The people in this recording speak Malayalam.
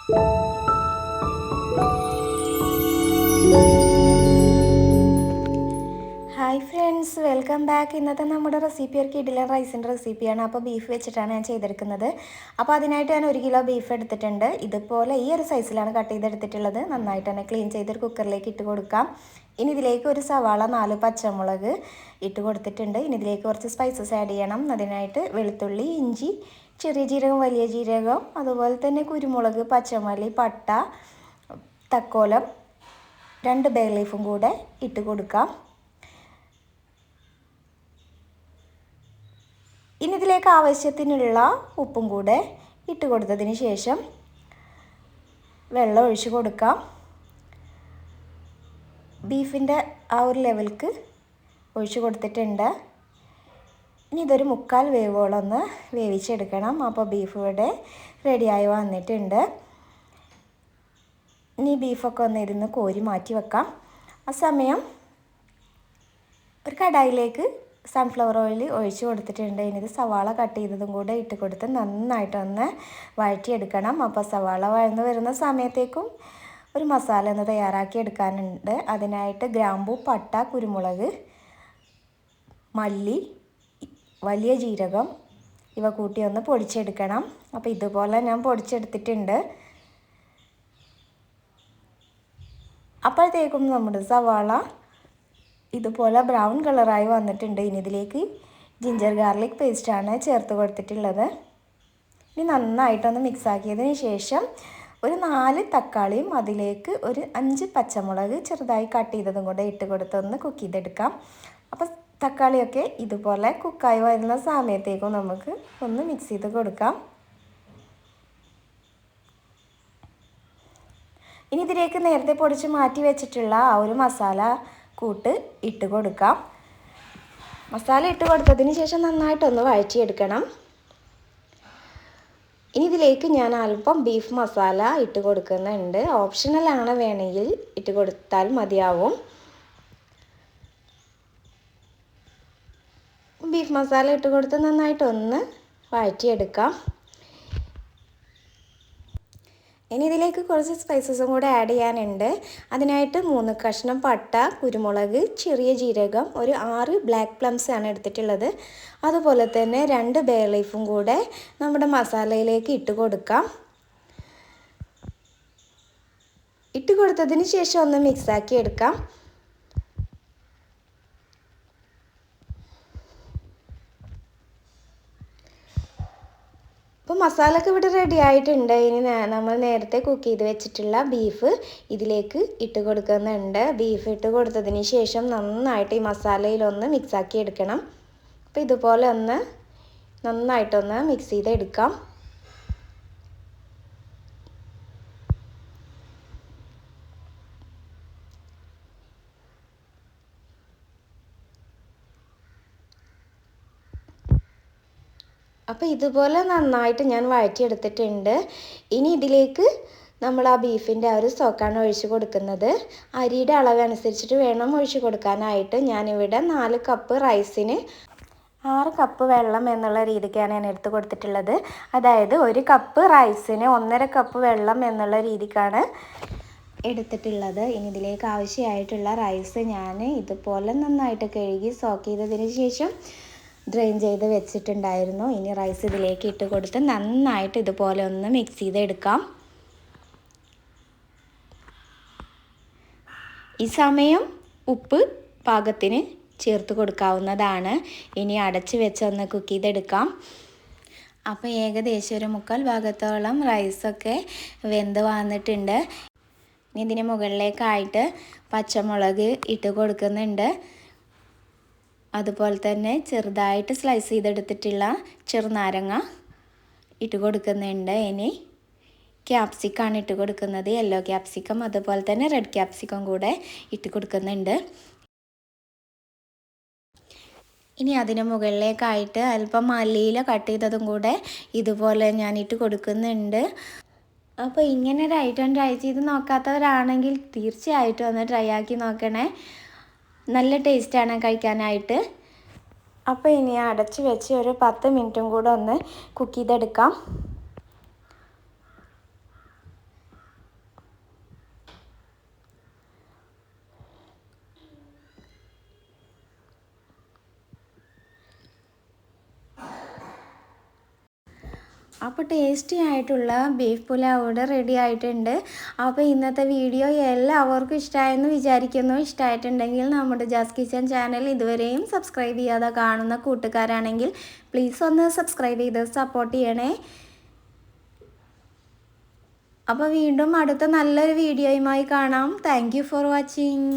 ഹായ് ഫ്രണ്ട്സ് വെൽക്കം ബാക്ക് ഇന്നത്തെ നമ്മുടെ റെസിപ്പി ഒരു കിഡിലൻ റൈസിന്റെ റെസിപ്പിയാണ് അപ്പോൾ ബീഫ് വെച്ചിട്ടാണ് ഞാൻ ചെയ്തെടുക്കുന്നത്. അപ്പോൾ അതിനായിട്ട് ഞാൻ ഒരു കിലോ ബീഫ് എടുത്തിട്ടുണ്ട്. ഇതുപോലെ ഈ ഒരു സൈസിലാണ് കട്ട് ചെയ്തെടുത്തിട്ടുള്ളത്. നന്നായിട്ട് തന്നെ ക്ലീൻ ചെയ്തൊരു കുക്കറിലേക്ക് ഇട്ട് കൊടുക്കാം. ഇനി ഇതിലേക്ക് ഒരു സവാള നാല് പച്ചമുളക് ഇട്ട് കൊടുത്തിട്ടുണ്ട്. ഇനി ഇതിലേക്ക് കുറച്ച് സ്പൈസസ് ആഡ് ചെയ്യണം. അതിനായിട്ട് വെളുത്തുള്ളി ഇഞ്ചി ചെറിയ ജീരകം വലിയ ജീരകം അതുപോലെ തന്നെ കുരുമുളക് പച്ചമല്ലി പട്ട തക്കോലം രണ്ട് ബേ ലീഫും കൂടെ ഇട്ട് കൊടുക്കാം. ഇനി ഇതിലേക്ക് ആവശ്യത്തിനുള്ള ഉപ്പും കൂടെ ഇട്ട് കൊടുത്തതിന് ശേഷം വെള്ളം ഒഴിച്ച് കൊടുക്കാം. ബീഫിന്റെ ആ ഒരു ലെവൽക്ക് ഒഴിച്ചു കൊടുത്തിട്ടുണ്ട്. ഇനി ഇതൊരു മുക്കാൽ വേവോളം ഒന്ന് വേവിച്ചെടുക്കണം. അപ്പോൾ ബീഫ് ഇവിടെ റെഡിയായി വന്നിട്ടുണ്ട്. ഇനി ബീഫൊക്കെ ഒന്ന് ഇരുന്ന് കോരി മാറ്റി വെക്കാം. ആ സമയം ഒരു കടായിലേക്ക് സൺഫ്ലവർ ഓയിൽ ഒഴിച്ച് കൊടുത്തിട്ടുണ്ട്. ഇനി ഇത് സവാള കട്ട് ചെയ്തതും കൂടെ ഇട്ട് കൊടുത്ത് നന്നായിട്ടൊന്ന് വഴറ്റിയെടുക്കണം. അപ്പോൾ സവാള വഴന്ന് വരുന്ന സമയത്തേക്കും ഒരു മസാല ഒന്ന് തയ്യാറാക്കി എടുക്കാനുണ്ട്. അതിനായിട്ട് ഗ്രാമ്പൂ പട്ട കുരുമുളക് മല്ലി വലിയ ജീരകം ഇവ കൂട്ടി ഒന്ന് പൊടിച്ചെടുക്കണം. അപ്പോൾ ഇതുപോലെ ഞാൻ പൊടിച്ചെടുത്തിട്ടുണ്ട്. അപ്പോഴത്തേക്കും നമ്മുടെ സവാള ഇതുപോലെ ബ്രൗൺ കളറായി വന്നിട്ടുണ്ട്. ഇനി ഇതിലേക്ക് ജിഞ്ചർ ഗാർലിക് പേസ്റ്റാണ് ചേർത്ത് കൊടുത്തിട്ടുള്ളത്. ഇനി നന്നായിട്ടൊന്ന് മിക്സാക്കിയതിന് ശേഷം ഒരു നാല് തക്കാളിയും അതിലേക്ക് ഒരു അഞ്ച് പച്ചമുളക് ചെറുതായി കട്ട് ചെയ്തതും കൂടെ ഇട്ട് കൊടുത്തൊന്ന് കുക്ക് ചെയ്തെടുക്കാം. അപ്പോൾ തക്കാളിയൊക്കെ ഇതുപോലെ കുക്കായി വരുന്ന സമയത്തേക്കും നമുക്ക് ഒന്ന് മിക്സ് ചെയ്ത് കൊടുക്കാം. ഇനി ഇതിലേക്ക് നേരത്തെ പൊടിച്ച് മാറ്റി വെച്ചിട്ടുള്ള ആ ഒരു മസാല കൂട്ട് ഇട്ട് കൊടുക്കാം. മസാല ഇട്ട് കൊടുത്തതിന് ശേഷം നന്നായിട്ടൊന്ന് വഴറ്റിയെടുക്കണം. ഇനി ഇതിലേക്ക് ഞാൻ അല്പം ബീഫ് മസാല ഇട്ട് കൊടുക്കുന്നുണ്ട്. ഓപ്ഷണലാണ് വേണമെങ്കിൽ ഇട്ട് കൊടുത്താൽ മതിയാവും. ബീഫ് മസാല ഇട്ട് കൊടുത്ത് നന്നായിട്ടൊന്ന് വഴറ്റിയെടുക്കാം. ഇനി ഇതിലേക്ക് കുറച്ച് സ്പൈസസും കൂടെ ആഡ് ചെയ്യാനുണ്ട്. അതിനായിട്ട് മൂന്ന് കഷ്ണം പട്ട കുരുമുളക് ചെറിയ ജീരകം ഒരു ആറ് ബ്ലാക്ക് പ്ലംസ് ആണ് എടുത്തിട്ടുള്ളത്. അതുപോലെ തന്നെ രണ്ട് ബേ ലീഫും കൂടെ നമ്മുടെ മസാലയിലേക്ക് ഇട്ട് കൊടുക്കാം. ഇട്ട് കൊടുത്തതിന് ശേഷം ഒന്ന് മിക്സാക്കി എടുക്കാം. മസാലയൊക്കെ ഇവിടെ റെഡി ആയിട്ടുണ്ട്. ഇനി നമ്മൾ നേരത്തെ കുക്ക് ചെയ്ത് വെച്ചിട്ടുള്ള ബീഫ് ഇതിലേക്ക് ഇട്ട് കൊടുക്കുന്നുണ്ട്. ബീഫ് ഇട്ട് കൊടുത്തതിന് ശേഷം നന്നായിട്ട് ഈ മസാലയിലൊന്ന് മിക്സാക്കി എടുക്കണം. അപ്പോൾ ഇതുപോലെ ഒന്ന് നന്നായിട്ടൊന്ന് മിക്സ് ചെയ്ത് അപ്പോൾ ഇതുപോലെ നന്നായിട്ട് ഞാൻ വഴറ്റിയെടുത്തിട്ടുണ്ട്. ഇനി ഇതിലേക്ക് നമ്മൾ ആ ബീഫിന്റെ ആ ഒരു സ്റ്റോക്കാണ് ഒഴിച്ചു കൊടുക്കുന്നത്. അരിയുടെ അളവ് അനുസരിച്ചിട്ട് വേണം ഒഴിച്ചു കൊടുക്കാനായിട്ട്. ഞാനിവിടെ നാല് കപ്പ് റൈസിന് ആറ് കപ്പ് വെള്ളം എന്നുള്ള രീതിക്കാണ് ഞാൻ എടുത്ത് കൊടുത്തിട്ടുള്ളത്. അതായത് ഒരു കപ്പ് റൈസിന് ഒന്നര കപ്പ് വെള്ളം എന്നുള്ള രീതിക്കാണ് എടുത്തിട്ടുള്ളത്. ഇനി ഇതിലേക്ക് ആവശ്യമായിട്ടുള്ള റൈസ് ഞാൻ ഇതുപോലെ നന്നായിട്ട് കഴുകി സോക്ക് ചെയ്തതിന് ശേഷം ഡ്രെയിൻ ചെയ്ത് വെച്ചിട്ടുണ്ടായിരുന്നു. ഇനി റൈസ് ഇതിലേക്ക് ഇട്ട് കൊടുത്ത് നന്നായിട്ട് ഇതുപോലെ ഒന്ന് മിക്സ് ചെയ്തെടുക്കാം. ഈ സമയം ഉപ്പ് പാകത്തിന് ചേർത്ത് കൊടുക്കാവുന്നതാണ്. ഇനി അടച്ച് വെച്ച് ഒന്ന് കുക്ക് ചെയ്തെടുക്കാം. അപ്പോൾ ഏകദേശം ഒരു മുക്കാൽ ഭാഗത്തോളം റൈസൊക്കെ വെന്ത് വന്നിട്ടുണ്ട്. ഇതിന് മുകളിലേക്കായിട്ട് പച്ചമുളക് ഇട്ട് കൊടുക്കുന്നുണ്ട്. അതുപോലെ തന്നെ ചെറുതായിട്ട് സ്ലൈസ് ചെയ്തെടുത്തിട്ടുള്ള ചെറുനാരങ്ങ ഇട്ട് കൊടുക്കുന്നുണ്ട് ഇനി. ക്യാപ്സിക്കാണ് ഇട്ട് കൊടുക്കുന്നത്. യെല്ലോ ക്യാപ്സിക്കം അതുപോലെ തന്നെ റെഡ് ക്യാപ്സിക്കം കൂടെ ഇട്ട് കൊടുക്കുന്നുണ്ട്. ഇനി അതിന് മുകളിലേക്കായിട്ട് അല്പം മല്ലിയില കട്ട് ചെയ്തതും കൂടെ ഇതുപോലെ ഞാൻ ഇട്ട് കൊടുക്കുന്നുണ്ട്. അപ്പോൾ ഇങ്ങനെ ഒരു ഐറ്റം ട്രൈ ചെയ്ത് നോക്കാത്തവരാണെങ്കിൽ തീർച്ചയായിട്ടും ഒന്ന് ട്രൈ ആക്കി നോക്കണേ. നല്ല ടേസ്റ്റാണ് കഴിക്കാനായിട്ട്. അപ്പോൾ ഇനി അടച്ച് വെച്ച് ഒരു പത്ത് മിനിറ്റും കൂടെ ഒന്ന് കുക്ക് ചെയ്തെടുക്കാം. അപ്പോൾ ടേസ്റ്റി ആയിട്ടുള്ള ബീഫ് പുലാവ് ഇവിടെ റെഡി ആയിട്ടുണ്ട്. അപ്പോൾ ഇന്നത്തെ വീഡിയോ എല്ലാവർക്കും ഇഷ്ടമായെന്ന് വിചാരിക്കുന്നു. ഇഷ്ടമായിട്ടുണ്ടെങ്കിൽ നമ്മുടെ ജാസ് കിച്ചൻ ചാനൽ ഇതുവരെയും സബ്സ്ക്രൈബ് ചെയ്യാതെ കാണുന്ന കൂട്ടുകാരാണെങ്കിൽ പ്ലീസ് ഒന്ന് സബ്സ്ക്രൈബ് ചെയ്ത് സപ്പോർട്ട് ചെയ്യണേ. അപ്പോൾ വീണ്ടും അടുത്ത നല്ലൊരു വീഡിയോയുമായി കാണാം. Thank for watching